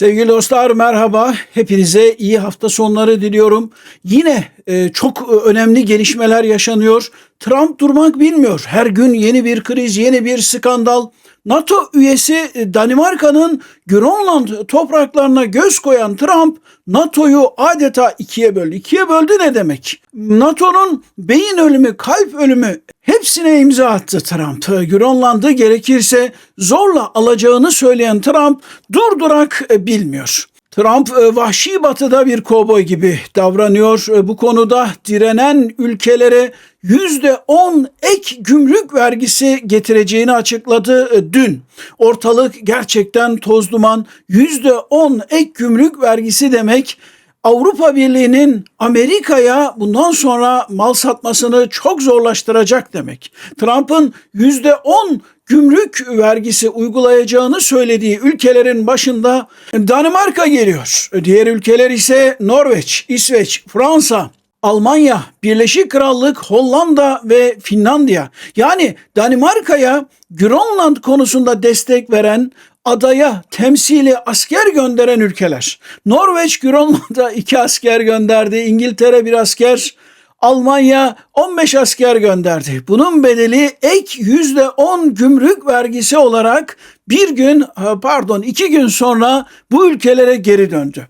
Sevgili dostlar merhaba. Hepinize iyi hafta sonları diliyorum. Yine e, çok e, önemli gelişmeler yaşanıyor. Trump durmak bilmiyor. Her gün yeni bir kriz, yeni bir skandal. NATO üyesi e, Danimarka'nın Grönland topraklarına göz koyan Trump NATO'yu adeta ikiye böldü. İkiye böldü ne demek? NATO'nun beyin ölümü, kalp ölümü hepsine imza attı Trump. Grönland'ı gerekirse zorla alacağını söyleyen Trump durdurak e, bilmiyor. Trump e, vahşi batıda bir kovboy gibi davranıyor. E, Bu konuda direnen ülkelere %10 ek gümrük vergisi getireceğini açıkladı e, dün. Ortalık gerçekten toz duman. %10 ek gümrük vergisi demek Avrupa Birliği'nin Amerika'ya bundan sonra mal satmasını çok zorlaştıracak demek. Trump'ın %10 gümrük vergisi uygulayacağını söylediği ülkelerin başında Danimarka geliyor. Diğer ülkeler ise Norveç, İsveç, Fransa, Almanya, Birleşik Krallık, Hollanda ve Finlandiya. Yani Danimarka'ya Grönland konusunda destek veren adaya temsili asker gönderen ülkeler. Norveç Grönland'a iki asker gönderdi. İngiltere bir asker, Almanya 15 asker gönderdi. Bunun bedeli ek %10 gümrük vergisi olarak bir gün pardon iki gün sonra bu ülkelere geri döndü.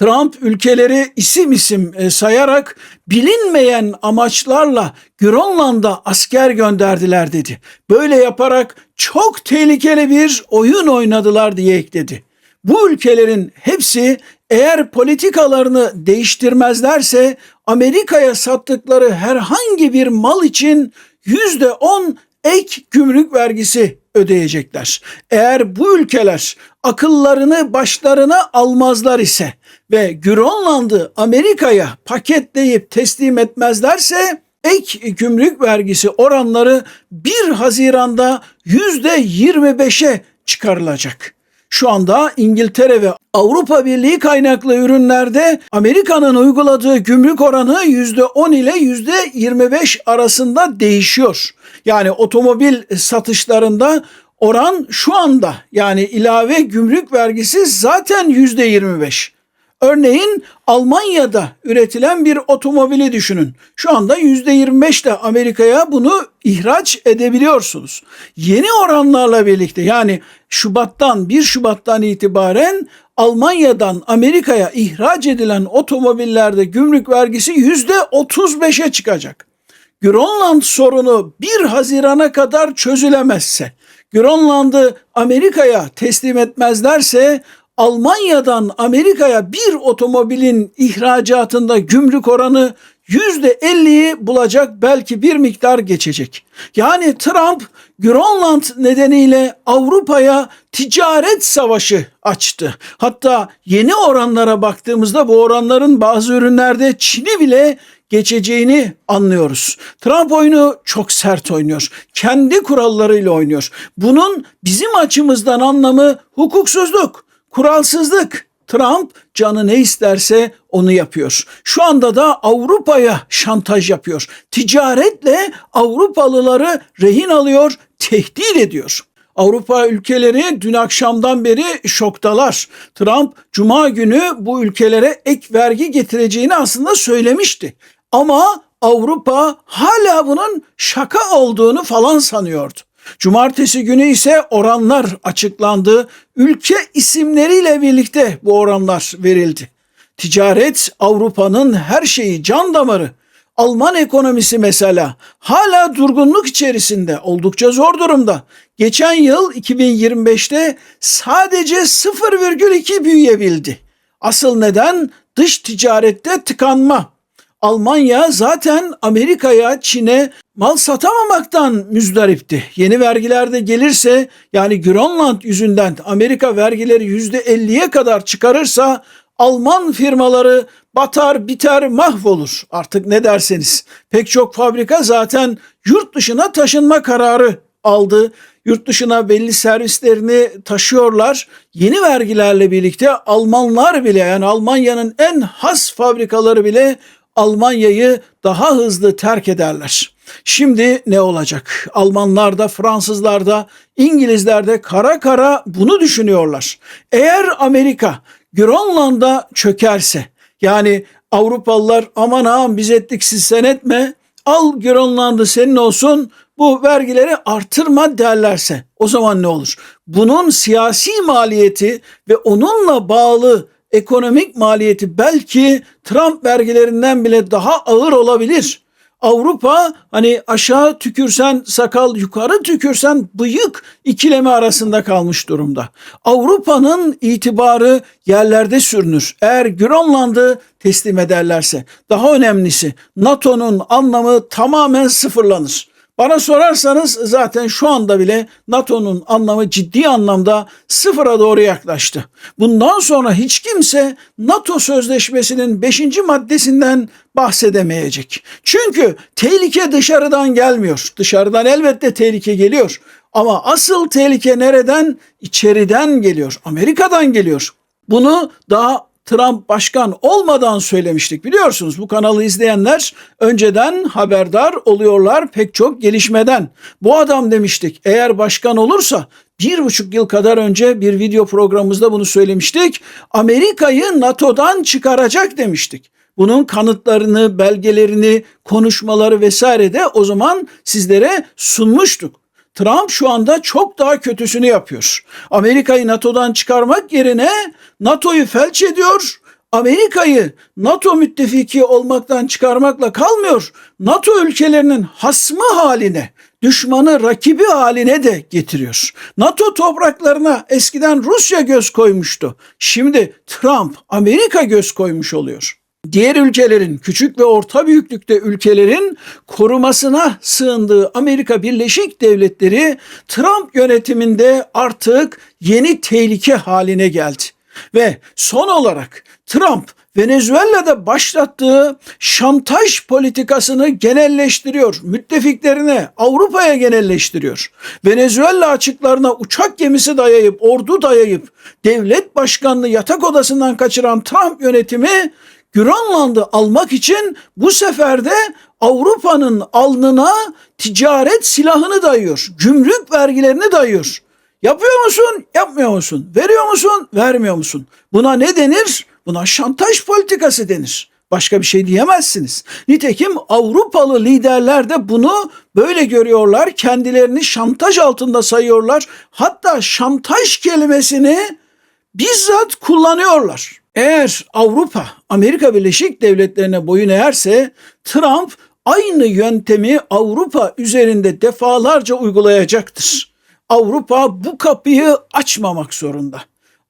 Trump ülkeleri isim isim e, sayarak bilinmeyen amaçlarla Grönland'a asker gönderdiler dedi. Böyle yaparak çok tehlikeli bir oyun oynadılar diye ekledi. Bu ülkelerin hepsi eğer politikalarını değiştirmezlerse Amerika'ya sattıkları herhangi bir mal için yüzde on ek gümrük vergisi ödeyecekler. Eğer bu ülkeler akıllarını başlarına almazlar ise ve Grönland'ı Amerika'ya paketleyip teslim etmezlerse ek gümrük vergisi oranları 1 Haziran'da %25'e çıkarılacak. Şu anda İngiltere ve Avrupa Birliği kaynaklı ürünlerde Amerika'nın uyguladığı gümrük oranı %10 ile %25 arasında değişiyor. Yani otomobil satışlarında oran şu anda yani ilave gümrük vergisi zaten %25. Örneğin Almanya'da üretilen bir otomobili düşünün. Şu anda %25 de Amerika'ya bunu ihraç edebiliyorsunuz. Yeni oranlarla birlikte yani Şubat'tan 1 Şubat'tan itibaren Almanya'dan Amerika'ya ihraç edilen otomobillerde gümrük vergisi %35'e çıkacak. Grönland sorunu 1 Haziran'a kadar çözülemezse, Grönland'ı Amerika'ya teslim etmezlerse Almanya'dan Amerika'ya bir otomobilin ihracatında gümrük oranı %50'yi bulacak belki bir miktar geçecek. Yani Trump Grönland nedeniyle Avrupa'ya ticaret savaşı açtı. Hatta yeni oranlara baktığımızda bu oranların bazı ürünlerde Çin'i bile geçeceğini anlıyoruz. Trump oyunu çok sert oynuyor. Kendi kurallarıyla oynuyor. Bunun bizim açımızdan anlamı hukuksuzluk kuralsızlık. Trump canı ne isterse onu yapıyor. Şu anda da Avrupa'ya şantaj yapıyor. Ticaretle Avrupalıları rehin alıyor, tehdit ediyor. Avrupa ülkeleri dün akşamdan beri şoktalar. Trump cuma günü bu ülkelere ek vergi getireceğini aslında söylemişti. Ama Avrupa hala bunun şaka olduğunu falan sanıyordu. Cumartesi günü ise oranlar açıklandı. Ülke isimleriyle birlikte bu oranlar verildi. Ticaret Avrupa'nın her şeyi can damarı. Alman ekonomisi mesela hala durgunluk içerisinde, oldukça zor durumda. Geçen yıl 2025'te sadece 0,2 büyüyebildi. Asıl neden dış ticarette tıkanma. Almanya zaten Amerika'ya, Çin'e mal satamamaktan müzdaripti. Yeni vergiler de gelirse yani Grönland yüzünden Amerika vergileri %50'ye kadar çıkarırsa Alman firmaları batar, biter, mahvolur. Artık ne derseniz. Pek çok fabrika zaten yurt dışına taşınma kararı aldı. Yurt dışına belli servislerini taşıyorlar. Yeni vergilerle birlikte Almanlar bile yani Almanya'nın en has fabrikaları bile Almanya'yı daha hızlı terk ederler. Şimdi ne olacak? Almanlar da, Fransızlar da, İngilizler de kara kara bunu düşünüyorlar. Eğer Amerika Grönland'a çökerse, yani Avrupalılar aman ağam biz ettik siz sen etme, al Grönland'ı senin olsun, bu vergileri artırma derlerse o zaman ne olur? Bunun siyasi maliyeti ve onunla bağlı ekonomik maliyeti belki Trump vergilerinden bile daha ağır olabilir. Avrupa hani aşağı tükürsen sakal yukarı tükürsen bıyık ikilemi arasında kalmış durumda. Avrupa'nın itibarı yerlerde sürünür. Eğer Grönland'ı teslim ederlerse daha önemlisi NATO'nun anlamı tamamen sıfırlanır. Bana sorarsanız zaten şu anda bile NATO'nun anlamı ciddi anlamda sıfıra doğru yaklaştı. Bundan sonra hiç kimse NATO sözleşmesinin 5. maddesinden bahsedemeyecek. Çünkü tehlike dışarıdan gelmiyor. Dışarıdan elbette tehlike geliyor. Ama asıl tehlike nereden? İçeriden geliyor. Amerika'dan geliyor. Bunu daha Trump başkan olmadan söylemiştik biliyorsunuz. Bu kanalı izleyenler önceden haberdar oluyorlar pek çok gelişmeden. Bu adam demiştik eğer başkan olursa bir buçuk yıl kadar önce bir video programımızda bunu söylemiştik. Amerika'yı NATO'dan çıkaracak demiştik. Bunun kanıtlarını, belgelerini, konuşmaları vesaire de o zaman sizlere sunmuştuk. Trump şu anda çok daha kötüsünü yapıyor. Amerika'yı NATO'dan çıkarmak yerine NATO'yu felç ediyor. Amerika'yı NATO müttefiki olmaktan çıkarmakla kalmıyor. NATO ülkelerinin hasmı haline, düşmanı rakibi haline de getiriyor. NATO topraklarına eskiden Rusya göz koymuştu. Şimdi Trump Amerika göz koymuş oluyor diğer ülkelerin, küçük ve orta büyüklükte ülkelerin korumasına sığındığı Amerika Birleşik Devletleri Trump yönetiminde artık yeni tehlike haline geldi. Ve son olarak Trump Venezuela'da başlattığı şantaj politikasını genelleştiriyor. Müttefiklerine, Avrupa'ya genelleştiriyor. Venezuela açıklarına uçak gemisi dayayıp, ordu dayayıp, devlet başkanını yatak odasından kaçıran Trump yönetimi Grönland'ı almak için bu sefer de Avrupa'nın alnına ticaret silahını dayıyor. Gümrük vergilerini dayıyor. Yapıyor musun? Yapmıyor musun? Veriyor musun? Vermiyor musun? Buna ne denir? Buna şantaj politikası denir. Başka bir şey diyemezsiniz. Nitekim Avrupalı liderler de bunu böyle görüyorlar. Kendilerini şantaj altında sayıyorlar. Hatta şantaj kelimesini bizzat kullanıyorlar. Eğer Avrupa Amerika Birleşik Devletleri'ne boyun eğerse Trump aynı yöntemi Avrupa üzerinde defalarca uygulayacaktır. Avrupa bu kapıyı açmamak zorunda.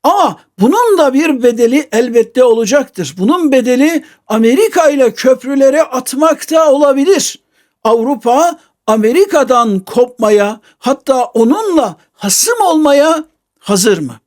Ama bunun da bir bedeli elbette olacaktır. Bunun bedeli Amerika ile köprülere atmakta olabilir. Avrupa Amerika'dan kopmaya hatta onunla hasım olmaya hazır mı?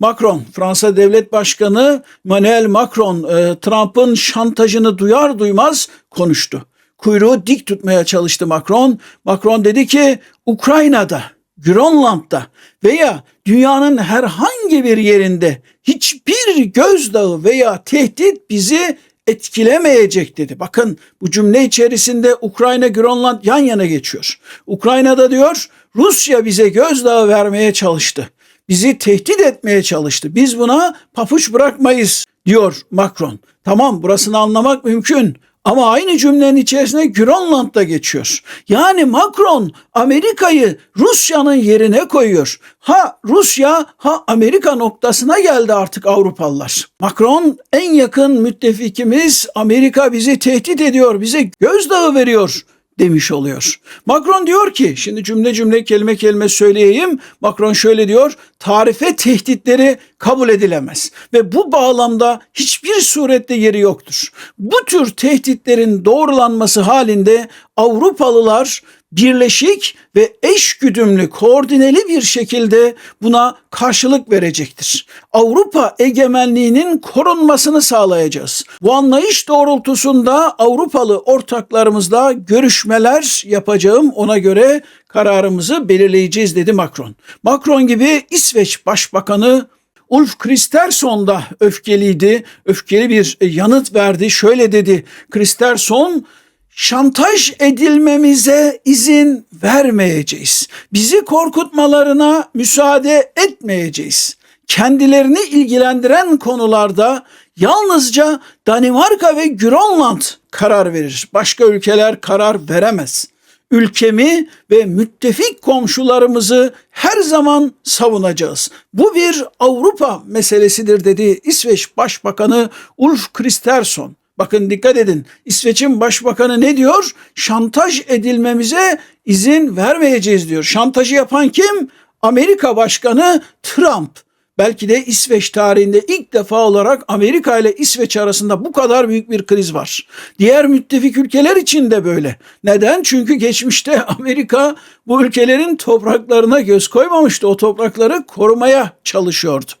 Macron, Fransa Devlet Başkanı Emmanuel Macron, e, Trump'ın şantajını duyar duymaz konuştu. Kuyruğu dik tutmaya çalıştı Macron. Macron dedi ki Ukrayna'da, Grönland'da veya dünyanın herhangi bir yerinde hiçbir gözdağı veya tehdit bizi etkilemeyecek dedi. Bakın bu cümle içerisinde Ukrayna, Grönland yan yana geçiyor. Ukrayna'da diyor Rusya bize gözdağı vermeye çalıştı bizi tehdit etmeye çalıştı. Biz buna papuç bırakmayız diyor Macron. Tamam burasını anlamak mümkün ama aynı cümlenin içerisinde Grönland da geçiyor. Yani Macron Amerika'yı Rusya'nın yerine koyuyor. Ha Rusya ha Amerika noktasına geldi artık Avrupalılar. Macron en yakın müttefikimiz Amerika bizi tehdit ediyor, bize gözdağı veriyor demiş oluyor. Macron diyor ki, şimdi cümle cümle kelime kelime söyleyeyim. Macron şöyle diyor, tarife tehditleri kabul edilemez ve bu bağlamda hiçbir surette yeri yoktur. Bu tür tehditlerin doğrulanması halinde Avrupalılar birleşik ve eşgüdümlü, koordineli bir şekilde buna karşılık verecektir. Avrupa egemenliğinin korunmasını sağlayacağız. Bu anlayış doğrultusunda Avrupalı ortaklarımızla görüşmeler yapacağım. Ona göre kararımızı belirleyeceğiz dedi Macron. Macron gibi İsveç Başbakanı Ulf Kristersson da öfkeliydi. Öfkeli bir yanıt verdi. Şöyle dedi Kristersson şantaj edilmemize izin vermeyeceğiz. Bizi korkutmalarına müsaade etmeyeceğiz. Kendilerini ilgilendiren konularda yalnızca Danimarka ve Grönland karar verir. Başka ülkeler karar veremez. Ülkemi ve müttefik komşularımızı her zaman savunacağız. Bu bir Avrupa meselesidir dedi İsveç Başbakanı Ulf Kristersson. Bakın dikkat edin. İsveç'in başbakanı ne diyor? Şantaj edilmemize izin vermeyeceğiz diyor. Şantajı yapan kim? Amerika Başkanı Trump. Belki de İsveç tarihinde ilk defa olarak Amerika ile İsveç arasında bu kadar büyük bir kriz var. Diğer müttefik ülkeler için de böyle. Neden? Çünkü geçmişte Amerika bu ülkelerin topraklarına göz koymamıştı. O toprakları korumaya çalışıyordu.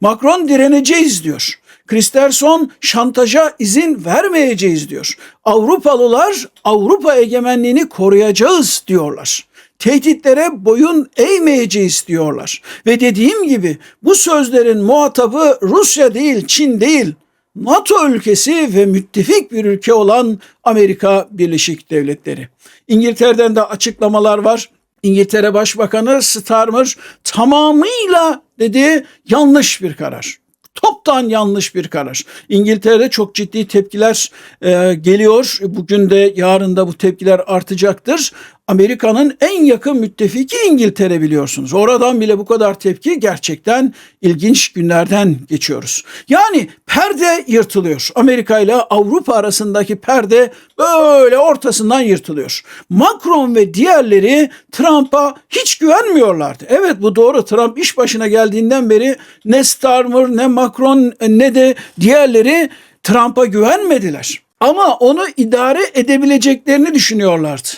Macron direneceğiz diyor. Kristerson şantaja izin vermeyeceğiz diyor. Avrupalılar Avrupa egemenliğini koruyacağız diyorlar. Tehditlere boyun eğmeyeceğiz diyorlar. Ve dediğim gibi bu sözlerin muhatabı Rusya değil, Çin değil. NATO ülkesi ve müttefik bir ülke olan Amerika Birleşik Devletleri. İngiltere'den de açıklamalar var. İngiltere Başbakanı Starmer tamamıyla dedi yanlış bir karar. Toptan yanlış bir karar. İngiltere'de çok ciddi tepkiler e, geliyor. Bugün de yarın da bu tepkiler artacaktır. Amerika'nın en yakın müttefiki İngiltere biliyorsunuz. Oradan bile bu kadar tepki gerçekten ilginç günlerden geçiyoruz. Yani perde yırtılıyor. Amerika ile Avrupa arasındaki perde böyle ortasından yırtılıyor. Macron ve diğerleri Trump'a hiç güvenmiyorlardı. Evet bu doğru. Trump iş başına geldiğinden beri ne Starmer ne Macron ne de diğerleri Trump'a güvenmediler. Ama onu idare edebileceklerini düşünüyorlardı.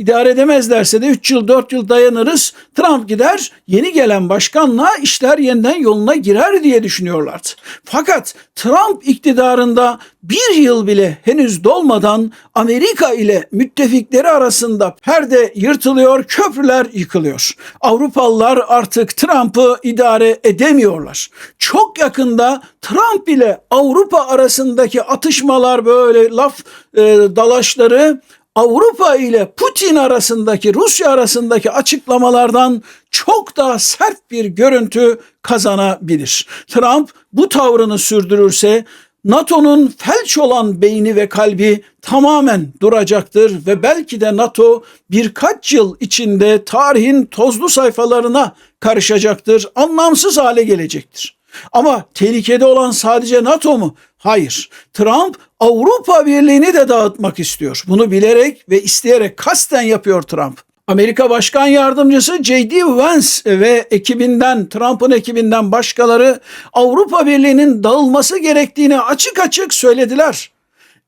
İdare edemezlerse de 3 yıl 4 yıl dayanırız. Trump gider yeni gelen başkanla işler yeniden yoluna girer diye düşünüyorlardı. Fakat Trump iktidarında bir yıl bile henüz dolmadan Amerika ile müttefikleri arasında perde yırtılıyor, köprüler yıkılıyor. Avrupalılar artık Trump'ı idare edemiyorlar. Çok yakında Trump ile Avrupa arasındaki atışmalar böyle laf e, dalaşları Avrupa ile Putin arasındaki Rusya arasındaki açıklamalardan çok daha sert bir görüntü kazanabilir. Trump bu tavrını sürdürürse NATO'nun felç olan beyni ve kalbi tamamen duracaktır ve belki de NATO birkaç yıl içinde tarihin tozlu sayfalarına karışacaktır, anlamsız hale gelecektir. Ama tehlikede olan sadece NATO mu? Hayır. Trump Avrupa Birliği'ni de dağıtmak istiyor. Bunu bilerek ve isteyerek kasten yapıyor Trump. Amerika Başkan Yardımcısı J.D. Vance ve ekibinden, Trump'ın ekibinden başkaları Avrupa Birliği'nin dağılması gerektiğini açık açık söylediler.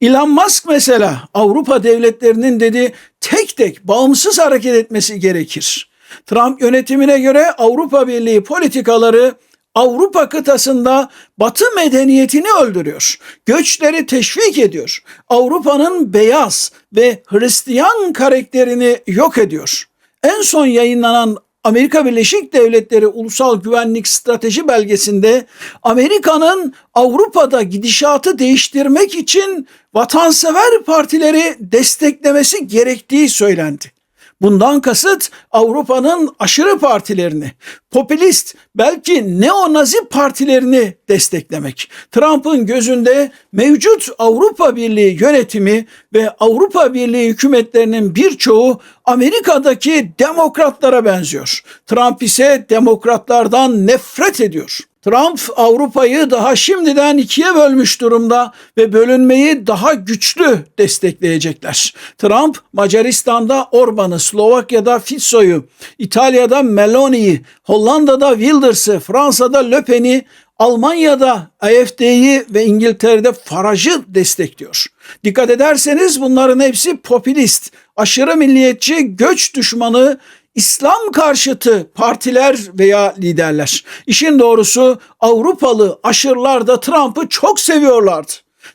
Elon Musk mesela Avrupa devletlerinin dedi tek tek bağımsız hareket etmesi gerekir. Trump yönetimine göre Avrupa Birliği politikaları Avrupa kıtasında Batı medeniyetini öldürüyor. Göçleri teşvik ediyor. Avrupa'nın beyaz ve Hristiyan karakterini yok ediyor. En son yayınlanan Amerika Birleşik Devletleri Ulusal Güvenlik Strateji belgesinde Amerika'nın Avrupa'da gidişatı değiştirmek için vatansever partileri desteklemesi gerektiği söylendi. Bundan kasıt Avrupa'nın aşırı partilerini, popülist, belki neo-nazi partilerini desteklemek. Trump'ın gözünde mevcut Avrupa Birliği yönetimi ve Avrupa Birliği hükümetlerinin birçoğu Amerika'daki demokratlara benziyor. Trump ise demokratlardan nefret ediyor. Trump Avrupa'yı daha şimdiden ikiye bölmüş durumda ve bölünmeyi daha güçlü destekleyecekler. Trump Macaristan'da Orban'ı, Slovakya'da Fico'yu, İtalya'da Meloni'yi, Hollanda'da Wilders'ı, Fransa'da Le Pen'i, Almanya'da AFD'yi ve İngiltere'de Farage'ı destekliyor. Dikkat ederseniz bunların hepsi popülist, aşırı milliyetçi, göç düşmanı, İslam karşıtı partiler veya liderler. İşin doğrusu Avrupalı aşırılar da Trump'ı çok seviyorlardı.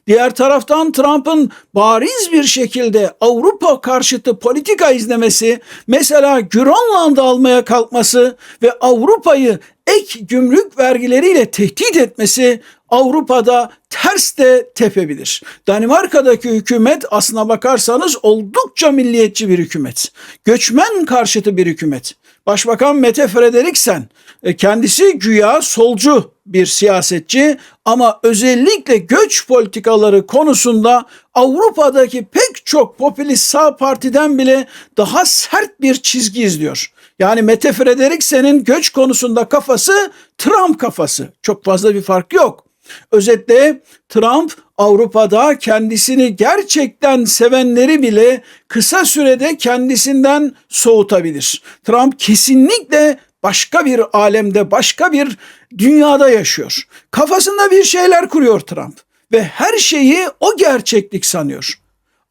Diğer taraftan Trump'ın bariz bir şekilde Avrupa karşıtı politika izlemesi, mesela Grönland'ı almaya kalkması ve Avrupa'yı ek gümrük vergileriyle tehdit etmesi Avrupa'da ters de tepebilir. Danimarka'daki hükümet aslına bakarsanız oldukça milliyetçi bir hükümet. Göçmen karşıtı bir hükümet. Başbakan Mette Frederiksen e, kendisi güya solcu bir siyasetçi ama özellikle göç politikaları konusunda Avrupa'daki pek çok popülist sağ partiden bile daha sert bir çizgi izliyor. Yani Mette Frederiksen'in göç konusunda kafası Trump kafası. Çok fazla bir fark yok. Özetle Trump Avrupa'da kendisini gerçekten sevenleri bile kısa sürede kendisinden soğutabilir. Trump kesinlikle başka bir alemde, başka bir dünyada yaşıyor. Kafasında bir şeyler kuruyor Trump ve her şeyi o gerçeklik sanıyor.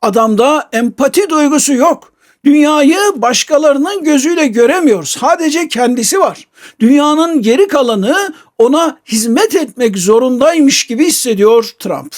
Adamda empati duygusu yok. Dünyayı başkalarının gözüyle göremiyor. Sadece kendisi var. Dünyanın geri kalanı ona hizmet etmek zorundaymış gibi hissediyor Trump.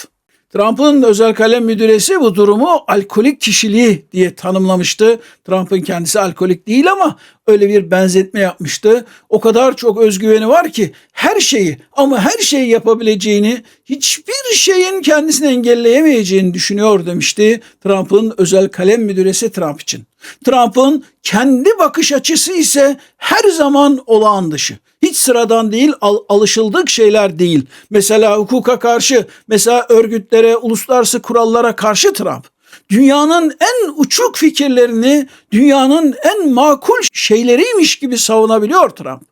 Trump'ın özel kalem müdüresi bu durumu alkolik kişiliği diye tanımlamıştı. Trump'ın kendisi alkolik değil ama öyle bir benzetme yapmıştı. O kadar çok özgüveni var ki her şeyi ama her şeyi yapabileceğini, hiçbir şeyin kendisini engelleyemeyeceğini düşünüyor demişti Trump'ın özel kalem müdüresi Trump için. Trump'ın kendi bakış açısı ise her zaman olağan dışı. Hiç sıradan değil, al- alışıldık şeyler değil. Mesela hukuka karşı, mesela örgütlere, uluslararası kurallara karşı Trump. Dünyanın en uçuk fikirlerini, dünyanın en makul şeyleriymiş gibi savunabiliyor Trump.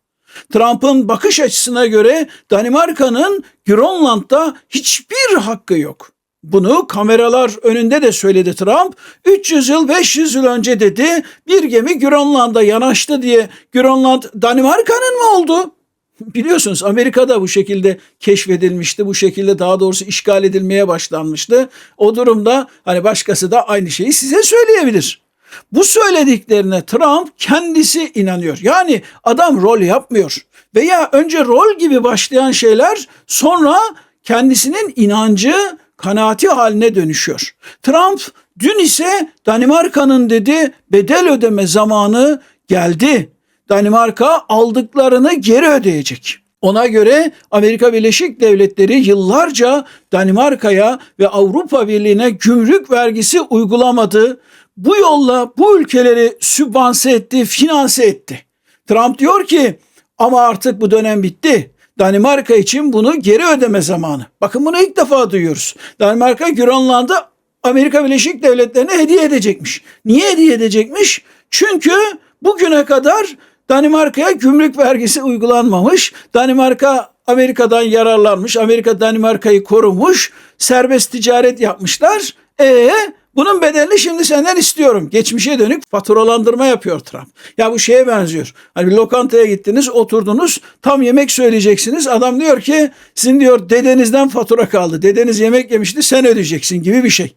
Trump'ın bakış açısına göre Danimarka'nın Grönland'da hiçbir hakkı yok. Bunu kameralar önünde de söyledi Trump. 300 yıl 500 yıl önce dedi bir gemi Grönland'a yanaştı diye Grönland Danimarka'nın mı oldu? Biliyorsunuz Amerika'da bu şekilde keşfedilmişti. Bu şekilde daha doğrusu işgal edilmeye başlanmıştı. O durumda hani başkası da aynı şeyi size söyleyebilir. Bu söylediklerine Trump kendisi inanıyor. Yani adam rol yapmıyor. Veya önce rol gibi başlayan şeyler sonra kendisinin inancı, kanaati haline dönüşüyor. Trump dün ise Danimarka'nın dedi bedel ödeme zamanı geldi. Danimarka aldıklarını geri ödeyecek. Ona göre Amerika Birleşik Devletleri yıllarca Danimarka'ya ve Avrupa Birliği'ne gümrük vergisi uygulamadı. Bu yolla bu ülkeleri sübvanse etti, finanse etti. Trump diyor ki ama artık bu dönem bitti. Danimarka için bunu geri ödeme zamanı. Bakın bunu ilk defa duyuyoruz. Danimarka Grönland'ı Amerika Birleşik Devletleri'ne hediye edecekmiş. Niye hediye edecekmiş? Çünkü bugüne kadar Danimarka'ya gümrük vergisi uygulanmamış. Danimarka Amerika'dan yararlanmış. Amerika Danimarka'yı korumuş. Serbest ticaret yapmışlar. E bunun bedelini şimdi senden istiyorum. Geçmişe dönük faturalandırma yapıyor Trump. Ya bu şeye benziyor. Hani bir lokantaya gittiniz, oturdunuz, tam yemek söyleyeceksiniz. Adam diyor ki sizin diyor dedenizden fatura kaldı. Dedeniz yemek yemişti, sen ödeyeceksin gibi bir şey.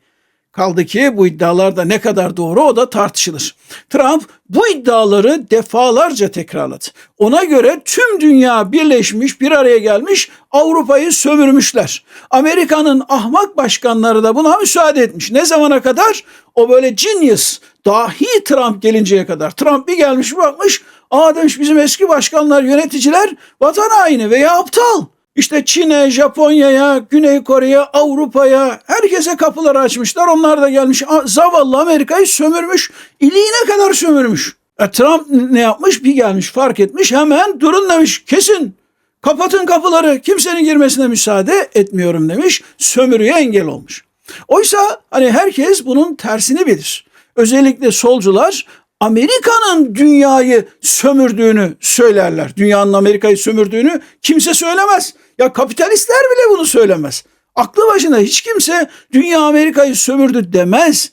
Kaldı ki bu iddialar da ne kadar doğru o da tartışılır. Trump bu iddiaları defalarca tekrarladı. Ona göre tüm dünya birleşmiş, bir araya gelmiş, Avrupa'yı sömürmüşler. Amerika'nın ahmak başkanları da buna müsaade etmiş. Ne zamana kadar? O böyle genius, dahi Trump gelinceye kadar. Trump bir gelmiş bakmış, aa demiş bizim eski başkanlar, yöneticiler vatan haini veya aptal. İşte Çin'e, Japonya'ya, Güney Kore'ye, Avrupa'ya herkese kapıları açmışlar. Onlar da gelmiş zavallı Amerika'yı sömürmüş. İliğine kadar sömürmüş. E, Trump ne yapmış? Bir gelmiş fark etmiş hemen durun demiş kesin. Kapatın kapıları kimsenin girmesine müsaade etmiyorum demiş. Sömürüye engel olmuş. Oysa hani herkes bunun tersini bilir. Özellikle solcular Amerika'nın dünyayı sömürdüğünü söylerler. Dünyanın Amerika'yı sömürdüğünü kimse söylemez. Ya kapitalistler bile bunu söylemez. Aklı başına hiç kimse dünya Amerika'yı sömürdü demez.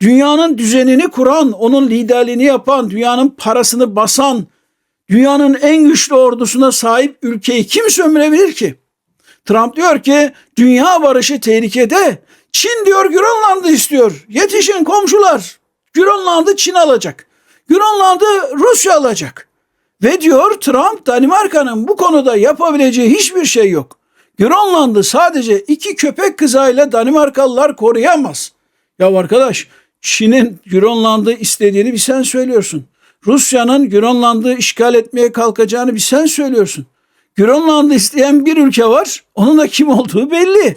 Dünyanın düzenini kuran, onun liderliğini yapan, dünyanın parasını basan, dünyanın en güçlü ordusuna sahip ülkeyi kim sömürebilir ki? Trump diyor ki dünya barışı tehlikede. Çin diyor Grönland'ı istiyor. Yetişin komşular. Grönland'ı Çin alacak. Grönland'ı Rusya alacak. Ve diyor Trump Danimarka'nın bu konuda yapabileceği hiçbir şey yok. Grönland'ı sadece iki köpek kızayla Danimarkalılar koruyamaz. Ya arkadaş Çin'in Grönland'ı istediğini bir sen söylüyorsun. Rusya'nın Grönland'ı işgal etmeye kalkacağını bir sen söylüyorsun. Grönland'ı isteyen bir ülke var. Onun da kim olduğu belli.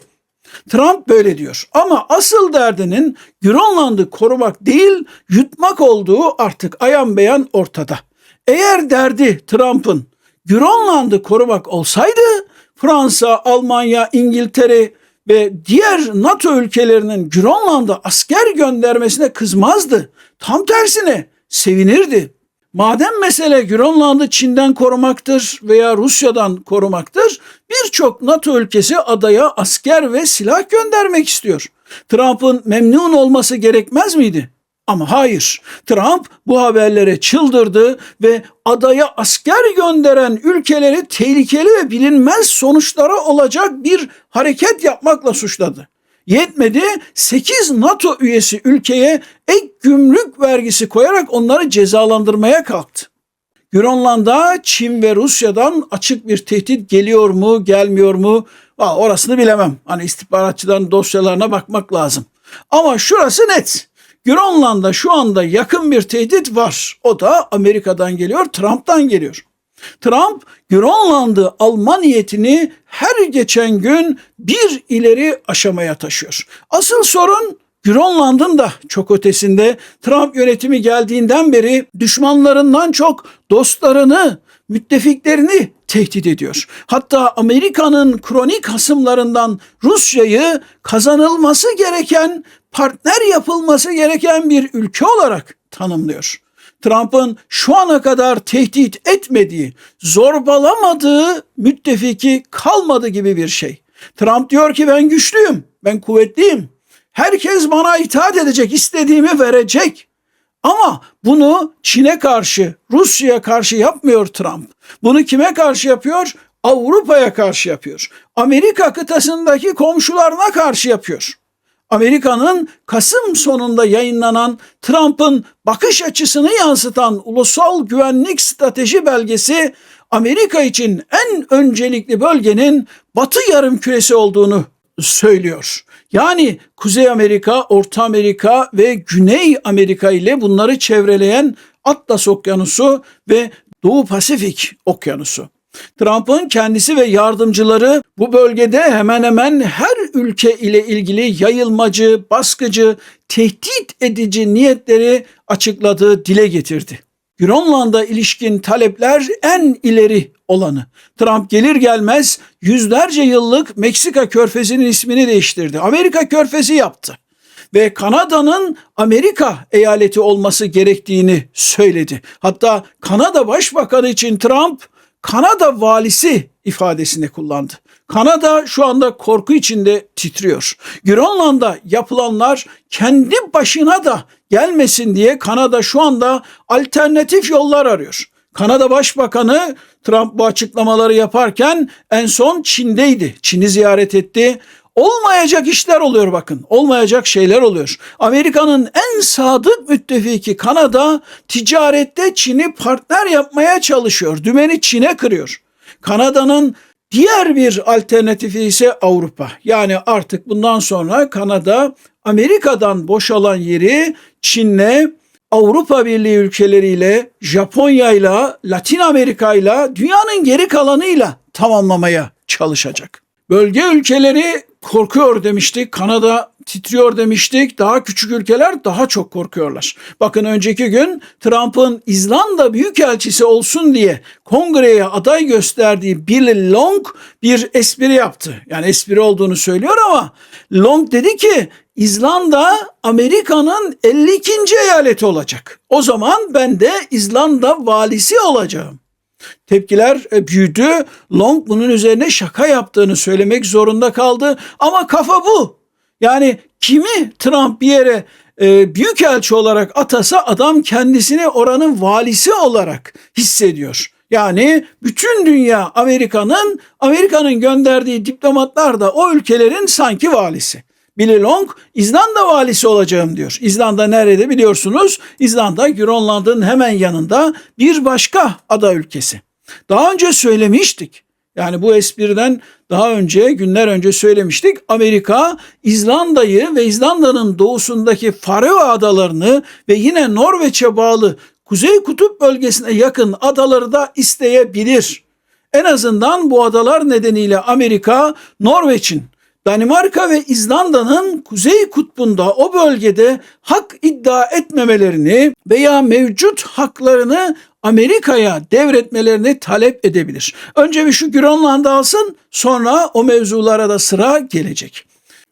Trump böyle diyor. Ama asıl derdinin Grönland'ı korumak değil, yutmak olduğu artık ayan beyan ortada. Eğer derdi Trump'ın Grönland'ı korumak olsaydı Fransa, Almanya, İngiltere ve diğer NATO ülkelerinin Grönland'a asker göndermesine kızmazdı. Tam tersine sevinirdi. Madem mesele Grönland'ı Çin'den korumaktır veya Rusya'dan korumaktır, birçok NATO ülkesi adaya asker ve silah göndermek istiyor. Trump'ın memnun olması gerekmez miydi? Ama hayır. Trump bu haberlere çıldırdı ve adaya asker gönderen ülkeleri tehlikeli ve bilinmez sonuçlara olacak bir hareket yapmakla suçladı. Yetmedi 8 NATO üyesi ülkeye ek gümrük vergisi koyarak onları cezalandırmaya kalktı. Grönland'a Çin ve Rusya'dan açık bir tehdit geliyor mu, gelmiyor mu? Aa, orasını bilemem. Hani istihbaratçıların dosyalarına bakmak lazım. Ama şurası net. Grönland'da şu anda yakın bir tehdit var. O da Amerika'dan geliyor, Trump'tan geliyor. Trump Grönland'ı alma niyetini her geçen gün bir ileri aşamaya taşıyor. Asıl sorun Grönland'ın da çok ötesinde Trump yönetimi geldiğinden beri düşmanlarından çok dostlarını, müttefiklerini tehdit ediyor. Hatta Amerika'nın kronik hasımlarından Rusya'yı kazanılması gereken, partner yapılması gereken bir ülke olarak tanımlıyor. Trump'ın şu ana kadar tehdit etmediği, zorbalamadığı müttefiki kalmadı gibi bir şey. Trump diyor ki ben güçlüyüm, ben kuvvetliyim. Herkes bana itaat edecek, istediğimi verecek. Ama bunu Çin'e karşı, Rusya'ya karşı yapmıyor Trump. Bunu kime karşı yapıyor? Avrupa'ya karşı yapıyor. Amerika kıtasındaki komşularına karşı yapıyor. Amerika'nın Kasım sonunda yayınlanan Trump'ın bakış açısını yansıtan ulusal güvenlik strateji belgesi Amerika için en öncelikli bölgenin Batı yarım küresi olduğunu söylüyor. Yani Kuzey Amerika, Orta Amerika ve Güney Amerika ile bunları çevreleyen Atlas Okyanusu ve Doğu Pasifik Okyanusu. Trump'ın kendisi ve yardımcıları bu bölgede hemen hemen her ülke ile ilgili yayılmacı, baskıcı, tehdit edici niyetleri açıkladığı dile getirdi. Grönland'a ilişkin talepler en ileri olanı. Trump gelir gelmez yüzlerce yıllık Meksika körfezinin ismini değiştirdi. Amerika körfezi yaptı ve Kanada'nın Amerika eyaleti olması gerektiğini söyledi. Hatta Kanada Başbakanı için Trump Kanada valisi ifadesini kullandı. Kanada şu anda korku içinde titriyor. Grönland'da yapılanlar kendi başına da gelmesin diye Kanada şu anda alternatif yollar arıyor. Kanada Başbakanı Trump bu açıklamaları yaparken en son Çin'deydi. Çin'i ziyaret etti. Olmayacak işler oluyor bakın. Olmayacak şeyler oluyor. Amerika'nın en sadık müttefiki Kanada ticarette Çin'i partner yapmaya çalışıyor. Dümeni Çin'e kırıyor. Kanada'nın diğer bir alternatifi ise Avrupa. Yani artık bundan sonra Kanada Amerika'dan boşalan yeri Çin'le Avrupa Birliği ülkeleriyle, Japonya'yla, Latin Amerika'yla, dünyanın geri kalanıyla tamamlamaya çalışacak. Bölge ülkeleri korkuyor demiştik. Kanada titriyor demiştik. Daha küçük ülkeler daha çok korkuyorlar. Bakın önceki gün Trump'ın İzlanda Büyükelçisi olsun diye kongreye aday gösterdiği Bill Long bir espri yaptı. Yani espri olduğunu söylüyor ama Long dedi ki İzlanda Amerika'nın 52. eyaleti olacak. O zaman ben de İzlanda valisi olacağım. Tepkiler e, büyüdü. Long bunun üzerine şaka yaptığını söylemek zorunda kaldı. Ama kafa bu. Yani kimi Trump bir yere e, büyükelçi olarak atasa adam kendisini oranın valisi olarak hissediyor. Yani bütün dünya Amerika'nın Amerika'nın gönderdiği diplomatlar da o ülkelerin sanki valisi. Billy Long İzlanda valisi olacağım diyor. İzlanda nerede biliyorsunuz? İzlanda Grönland'ın hemen yanında bir başka ada ülkesi. Daha önce söylemiştik. Yani bu espriden daha önce günler önce söylemiştik. Amerika İzlanda'yı ve İzlanda'nın doğusundaki Faroe adalarını ve yine Norveç'e bağlı Kuzey Kutup bölgesine yakın adaları da isteyebilir. En azından bu adalar nedeniyle Amerika, Norveç'in, Danimarka ve İzlanda'nın Kuzey Kutbu'nda o bölgede hak iddia etmemelerini veya mevcut haklarını Amerika'ya devretmelerini talep edebilir. Önce bir şu Grönland'ı alsın sonra o mevzulara da sıra gelecek.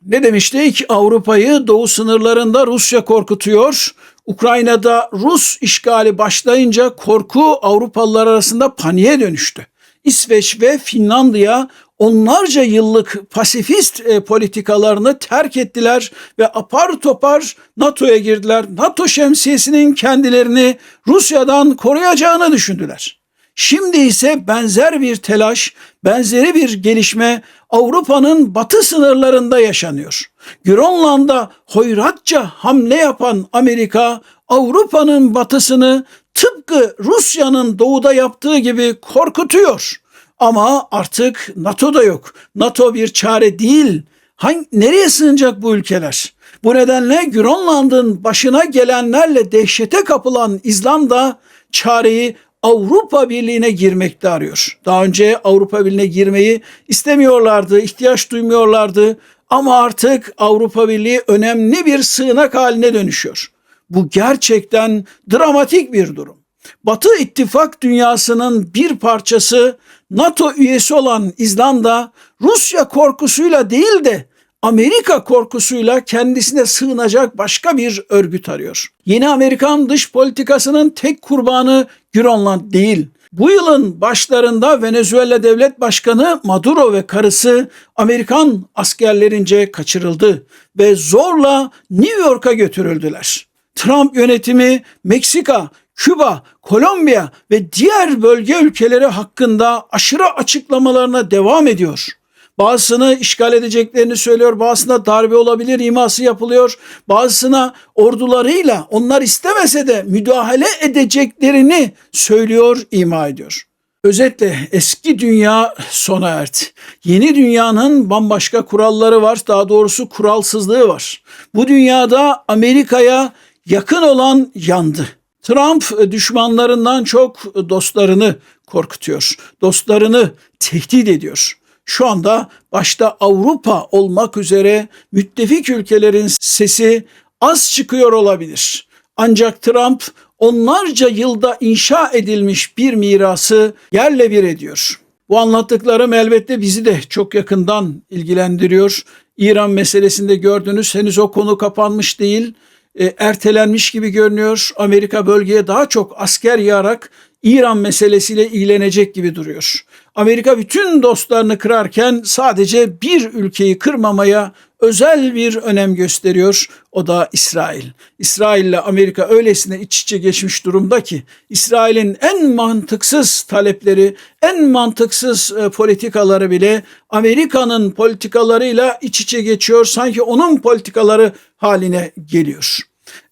Ne demiştik? Avrupa'yı doğu sınırlarında Rusya korkutuyor. Ukrayna'da Rus işgali başlayınca korku Avrupalılar arasında paniğe dönüştü. İsveç ve Finlandiya onlarca yıllık pasifist e, politikalarını terk ettiler ve apar topar NATO'ya girdiler. NATO şemsiyesinin kendilerini Rusya'dan koruyacağını düşündüler. Şimdi ise benzer bir telaş, benzeri bir gelişme Avrupa'nın batı sınırlarında yaşanıyor. Grönland'a hoyratça hamle yapan Amerika Avrupa'nın batısını tıpkı Rusya'nın doğuda yaptığı gibi korkutuyor. Ama artık NATO da yok. NATO bir çare değil. Hangi, nereye sığınacak bu ülkeler? Bu nedenle Grönland'ın başına gelenlerle dehşete kapılan İzlanda çareyi Avrupa Birliği'ne girmekte arıyor. Daha önce Avrupa Birliği'ne girmeyi istemiyorlardı, ihtiyaç duymuyorlardı ama artık Avrupa Birliği önemli bir sığınak haline dönüşüyor. Bu gerçekten dramatik bir durum. Batı ittifak dünyasının bir parçası NATO üyesi olan İzlanda Rusya korkusuyla değil de Amerika korkusuyla kendisine sığınacak başka bir örgüt arıyor. Yeni Amerikan dış politikasının tek kurbanı Grönland değil. Bu yılın başlarında Venezuela Devlet Başkanı Maduro ve karısı Amerikan askerlerince kaçırıldı ve zorla New York'a götürüldüler. Trump yönetimi Meksika, Küba, Kolombiya ve diğer bölge ülkeleri hakkında aşırı açıklamalarına devam ediyor. Bazısını işgal edeceklerini söylüyor, bazısına darbe olabilir iması yapılıyor, bazısına ordularıyla onlar istemese de müdahale edeceklerini söylüyor, ima ediyor. Özetle eski dünya sona erdi. Yeni dünyanın bambaşka kuralları var, daha doğrusu kuralsızlığı var. Bu dünyada Amerika'ya yakın olan yandı. Trump düşmanlarından çok dostlarını korkutuyor. Dostlarını tehdit ediyor. Şu anda başta Avrupa olmak üzere müttefik ülkelerin sesi az çıkıyor olabilir. Ancak Trump onlarca yılda inşa edilmiş bir mirası yerle bir ediyor. Bu anlattıklarım elbette bizi de çok yakından ilgilendiriyor. İran meselesinde gördünüz henüz o konu kapanmış değil e, ertelenmiş gibi görünüyor. Amerika bölgeye daha çok asker yağarak İran meselesiyle ilgilenecek gibi duruyor. Amerika bütün dostlarını kırarken sadece bir ülkeyi kırmamaya özel bir önem gösteriyor. O da İsrail. İsrail ile Amerika öylesine iç içe geçmiş durumda ki İsrail'in en mantıksız talepleri, en mantıksız e, politikaları bile Amerika'nın politikalarıyla iç içe geçiyor. Sanki onun politikaları haline geliyor.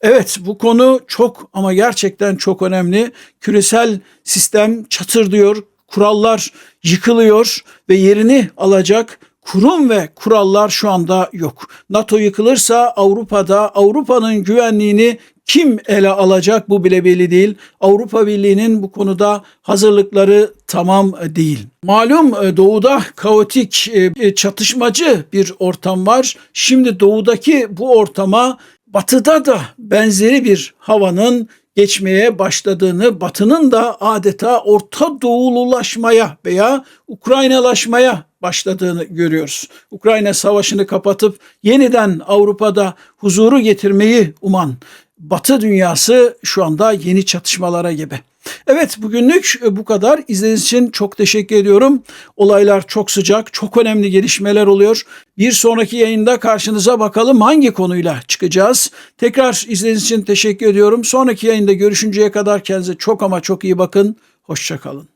Evet bu konu çok ama gerçekten çok önemli. Küresel sistem çatır diyor, kurallar yıkılıyor ve yerini alacak kurum ve kurallar şu anda yok. NATO yıkılırsa Avrupa'da Avrupa'nın güvenliğini kim ele alacak bu bile belli değil. Avrupa Birliği'nin bu konuda hazırlıkları tamam değil. Malum e, doğuda kaotik, e, çatışmacı bir ortam var. Şimdi doğudaki bu ortama batıda da benzeri bir havanın geçmeye başladığını, Batı'nın da adeta Orta Doğululaşmaya veya Ukraynalaşmaya başladığını görüyoruz. Ukrayna savaşını kapatıp yeniden Avrupa'da huzuru getirmeyi uman Batı dünyası şu anda yeni çatışmalara gebe. Evet bugünlük e, bu kadar. İzlediğiniz için çok teşekkür ediyorum. Olaylar çok sıcak, çok önemli gelişmeler oluyor. Bir sonraki yayında karşınıza bakalım hangi konuyla çıkacağız. Tekrar izlediğiniz için teşekkür ediyorum. Sonraki yayında görüşünceye kadar kendinize çok ama çok iyi bakın. Hoşçakalın.